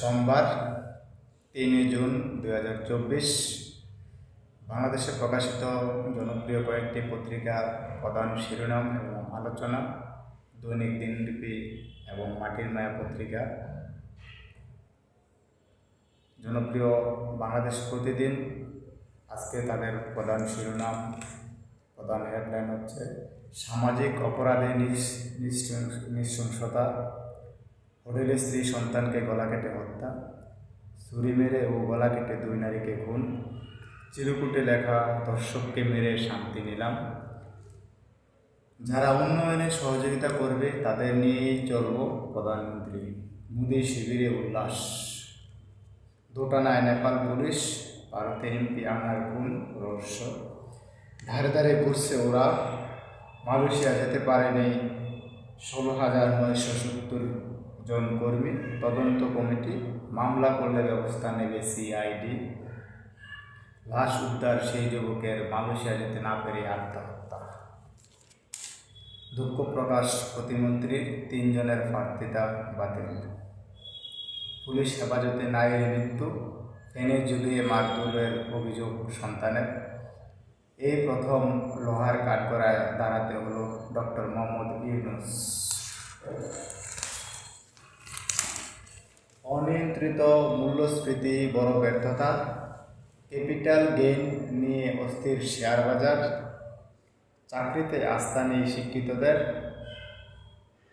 সোমবার তিনই জুন দু হাজার চব্বিশ, বাংলাদেশে প্রকাশিত জনপ্রিয় কয়েকটি পত্রিকার প্রধান শিরোনাম এবং আলোচনা, দৈনিক দিনলিপি এবং মাটির মায়া পত্রিকা। জনপ্রিয় বাংলাদেশ প্রতিদিন, আজকে তাদের প্রধান শিরোনাম, প্রধান হেডলাইন হচ্ছে, সামাজিক অপরাধে নিস- নিঃশৃং- নৃশংসতা হোটেলে স্ত্রী সন্তানকে গলা কেটে হত্যা, ছুরি মেরে ও গলা কেটে দুই নারীকে খুন। চিরকুটে লেখা, দর্শককে মেরে শান্তি নিলাম। যারা উন্নয়নে সহযোগিতা করবে, তাদের নিয়েই চলব প্রধানমন্ত্রী মোদী শিবিরে উল্লাস। দোটানায় নেপাল পুলিশ, ভারতে এমপি আনার গুণ রহস্য। ধারে ধারে ঘুরছে ওরা। মালয়েশিয়া যেতে পারেনি ষোলো হাজার নয়শো সত্তর জন কর্মী, তদন্ত কমিটি, মামলা করলে ব্যবস্থা নেবে সিআইডি। লাশ উদ্ধার সেই যুবকের মালয়েশিয়া যেতে না পেরে আত্মহত্যা। দুঃখ প্রকাশ প্রতিমন্ত্রীর তিনজনের প্রার্থিতা বাতিল। পুলিশ হেফাজতে নারীর মৃত্যু ফেনে ঝুলিয়ে মারধরের অভিযোগ সন্তানের। এই প্রথম লোহার কাঠগড়ায় দাঁড়াতে হলো ডক্টর মোহাম্মদ ইউনুস। অনিয়ন্ত্রিত মূল্যস্ফীতি বড় ব্যর্থতা, ক্যাপিটাল গেইন নিয়ে অস্থির শেয়ার বাজার, চাকরিতে আস্থা নেই শিক্ষিতদের,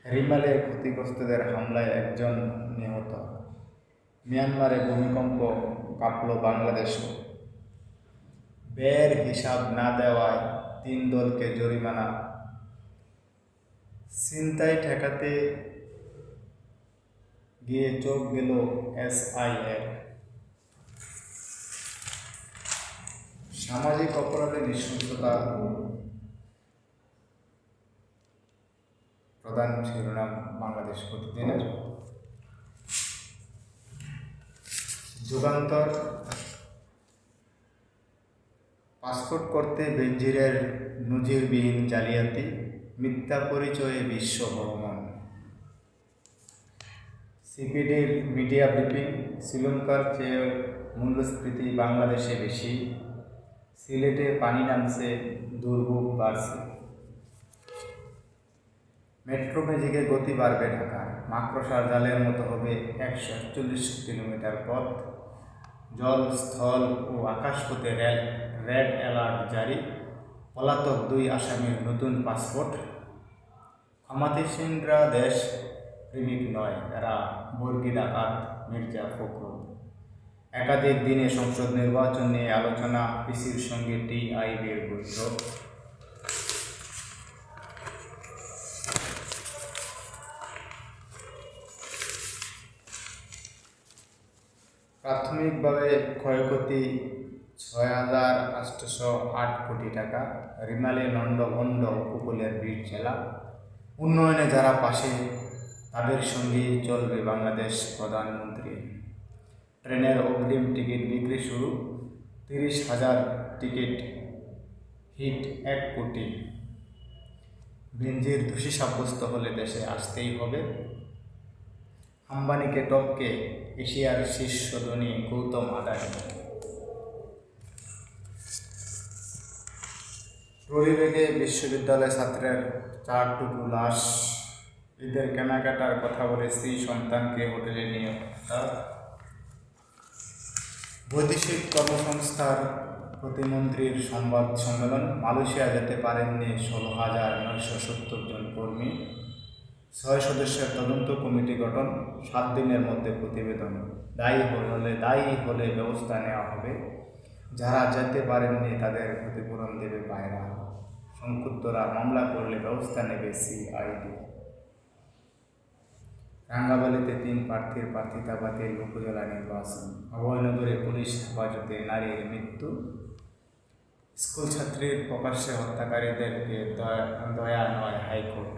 রিমালে ক্ষতিগ্রস্তদের হামলায় একজন নিহত, মিয়ানমারে ভূমিকম্প কাঁপল বাংলাদেশও। ব্যয়ের হিসাব না দেওয়ায় তিন দলকে জরিমানা। ছিনতাই ঠেকাতে গিয়ে চোখ গেল এসআই এর। সামাজিক অপরাধে নৃশংসতা প্রধান শিরোনাম বাংলাদেশ প্রতিদিনের। যুগান্তর। পাসপোর্ট করতে বেনজিরের নজিরবিহীন জালিয়াতি, মিথ্যা পরিচয়ে বিশ্ব ভ্রমণ সিপিডির মিডিয়া ব্রিফিং শ্রীলঙ্কার চেয়ে মূল্যস্ফীতি বাংলাদেশে বেশি। সিলেটে পানি নামছে, দুর্ভোগ বাড়ছে। মেট্রো ম্যাজিকের গতি বাড়বে ঢাকার। মাক্রসার জালের মতো হবে একশো একচল্লিশ কিলোমিটার পথ। জল, স্থল ও আকাশপথে রেল, রেড অ্যালার্ট জারি। পলাতক দুই আসামির নতুন পাসপোর্ট। ক্ষমাতিসীনরা দেশ প্রেমিক নয় তারা বর্গি ডাকাত মির্জা ফখরুল। একাধিক দিনে সংসদ নির্বাচন নিয়ে আলোচনা, পিসির সঙ্গে টিআইবির বৈঠক প্রাথমিকভাবে ক্ষয়ক্ষতি ছয় হাজার আটশোশো আট কোটি টাকা। রিমালে নন্দভণ্ড উপকূলের বীর জেলা। উন্নয়নে যারা পাশে তাদের সঙ্গেই চলবে বাংলাদেশ প্রধানমন্ত্রী। ট্রেনের অগ্রিম টিকিট বিক্রি শুরু, তিরিশ হাজার টিকিট হিট এক কোটি। বেঞ্জির দোষী সাব্যস্ত হলে দেশে আসতেই হবে। আম্বানিকে টপকে এশিয়ার শীর্ষ ধনী গৌতম আদানি। রবিবেগে বিশ্ববিদ্যালয় ছাত্রের চারটুকু লাশ ঈদের কেনাকাটার কথা বলে স্ত্রী সন্তানকে হোটেলে নিয়ে বৈদেশিক কর্মসংস্থার প্রতিমন্ত্রীর সংবাদ সম্মেলন। মালয়েশিয়া যেতে পারেননি ষোলো হাজার নয়শো সত্তর জন কর্মী। ছয় সদস্যের তদন্ত কমিটি গঠন, সাত দিনের মধ্যে প্রতিবেদন। দায়ী হলে দায়ী হলে ব্যবস্থা নেওয়া হবে। যারা যেতে পারেননি তাদের ক্ষতিপূরণ দেবে পায়রা। সংক্ষুব্ধরা মামলা করলে ব্যবস্থা নেবে সিআইডি। রাঙ্গাবালিতে তিন প্রার্থীর প্রার্থিতা বাতিল উপজেলা নির্বাচন। অভয়নগরে পুলিশ হেফাজতে নারীর মৃত্যু। স্কুল ছাত্রীর প্রকাশ্যে হত্যাকারীদেরকে দয়া- নয় হাইকোর্ট।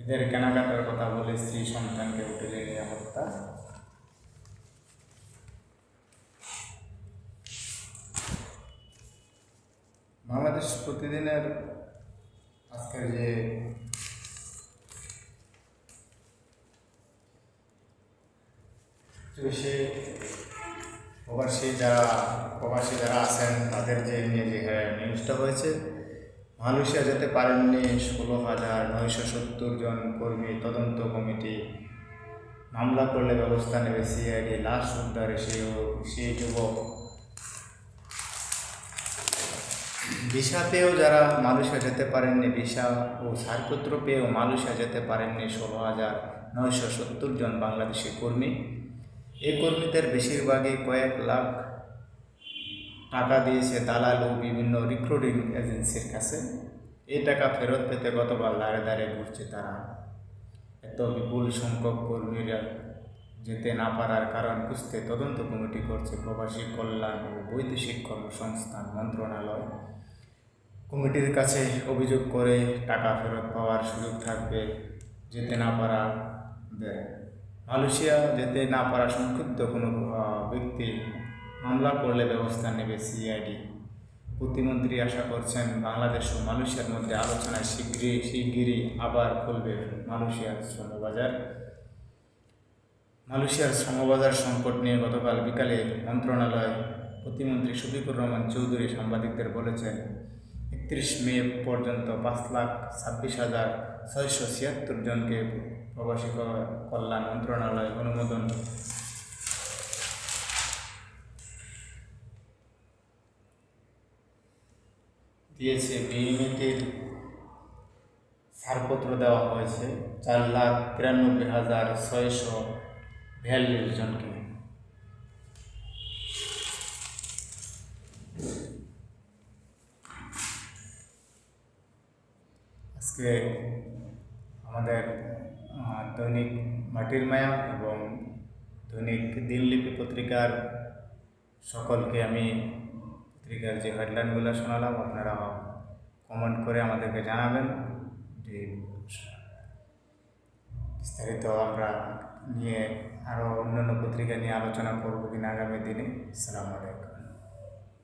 ঈদের কেনাকাটার কথা বলে স্ত্রী সন্তানকে হোটেলে নিয়ে হত্যা। বাংলাদেশ প্রতিদিনের আজকের যে প্রবাসী যারা প্রবাসী যারা আছেন, তাদের যে নিয়ে যে নিউজটা হয়েছে, মালয়েশিয়া যেতে পারেননি ষোলো হাজার নয়শো সত্তর জন কর্মী, তদন্ত কমিটি মামলা করলে ব্যবস্থা নেবে সিআইডি লাশ উদ্ধারে সেই সেই যুবক। ভিসাতেও যারা মালয়েশিয়া যেতে পারেননি, ভিসা ও ছাড়পত্র পেয়েও মালয়েশিয়া যেতে পারেননি ষোলো হাজার নয়শো সত্তর জন বাংলাদেশি কর্মী। এই কর্মীদের বেশিরভাগই কয়েক লাখ টাকা দিয়েছে দালাল ও বিভিন্ন রিক্রুটিং এজেন্সির কাছে এই টাকা ফেরত পেতে গতবার দাঁড়ে দাঁড়িয়ে ঘুরছে তারা। এত বিপুল সংখ্যক কর্মীরা যেতে না পারার কারণ খুঁজতে তদন্ত কমিটি করছে প্রবাসী কল্যাণ ও বৈদেশিক কর্মসংস্থান মন্ত্রণালয়। কমিটির কাছে অভিযোগ করে টাকা ফেরত পাওয়ার সুযোগ থাকবে যেতে না পারা মালয়েশিয়া যেতে না পারা সংক্ষিপ্ত কোনো ব্যক্তি মামলা করলে ব্যবস্থা নেবে সিআইডি। প্রতিমন্ত্রী আশা করছেন বাংলাদেশ ও মালয়েশিয়ার মধ্যে আলোচনায় শীঘ্রই শিগগিরই আবার খুলবে মালয়েশিয়ার শ্রমবাজার। মালয়েশিয়ার শ্রমবাজার সংকট নিয়ে গতকাল বিকালে মন্ত্রণালয় প্রতিমন্ত্রী শফিকুর রহমান চৌধুরী সাংবাদিকদের বলেছেন একত্রিশ মে পর্যন্ত পাঁচ লাখ ছাব্বিশ হাজার ছয়শো ছিয়াত্তর জনকে প্রবাসী কল্যাণ মন্ত্রণালয় অনুমোদন। দিয়েছে বিএমএটির ছাড়পত্র দেওয়া হয়েছে চার লাখ তিরানব্বই হাজার ছয়শো বিয়াল্লিশ জনকে। আজকে আমাদের দৈনিক মাটির মায়া এবং দৈনিক দিনলিপি পত্রিকার সকলকে আমি পত্রিকার যে হেডলাইনগুলো শোনালাম, আপনারা কমেন্ট করে আমাদেরকে জানাবেন। যে বিস্তারিত আমরা নিয়ে আরও অন্যান্য পত্রিকা নিয়ে আলোচনা করব কিনা আগামী দিনে। আসসালামু আলাইকুম।